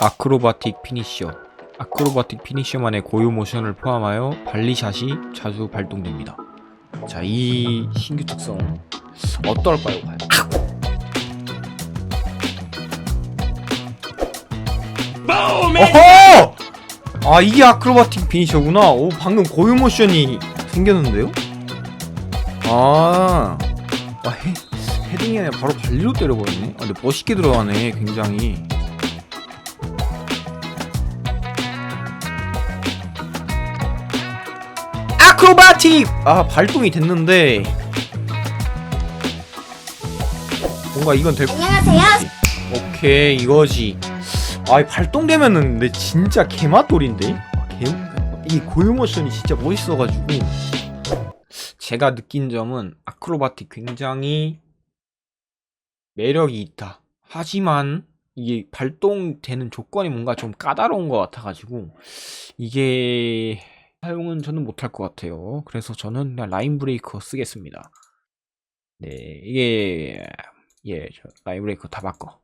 아크로바틱 피니셔. 아크로바틱 피니셔만의 고유 모션을 포함하여 발리샷이 자주 발동됩니다. 자 이 신규 특성 어떨까요 어허! 아 이게 아크로바틱 피니셔구나. 오 방금 고유 모션이 생겼는데요? 아, 아 헤, 헤딩이 아니라 바로 발리로 때려버리네. 아 근데 멋있게 들어가네 굉장히 아크로바틱! 아 발동이 됐는데. 뭔가 이건 될 안녕하세요. 오케이 이거지. 아 발동되면은 근데 진짜 개맛돌인데? 아, 개... 이 고유모션이 진짜 멋있어가지고. 제가 느낀 점은 아크로바틱 굉장히 매력이 있다. 하지만 이게 발동되는 조건이 뭔가 좀 까다로운 것 같아가지고 이게 사용은 저는 못할 것 같아요. 그래서 저는 그냥 라인 브레이커 쓰겠습니다. 네 이게 예저 라인 브레이커 다 바꿔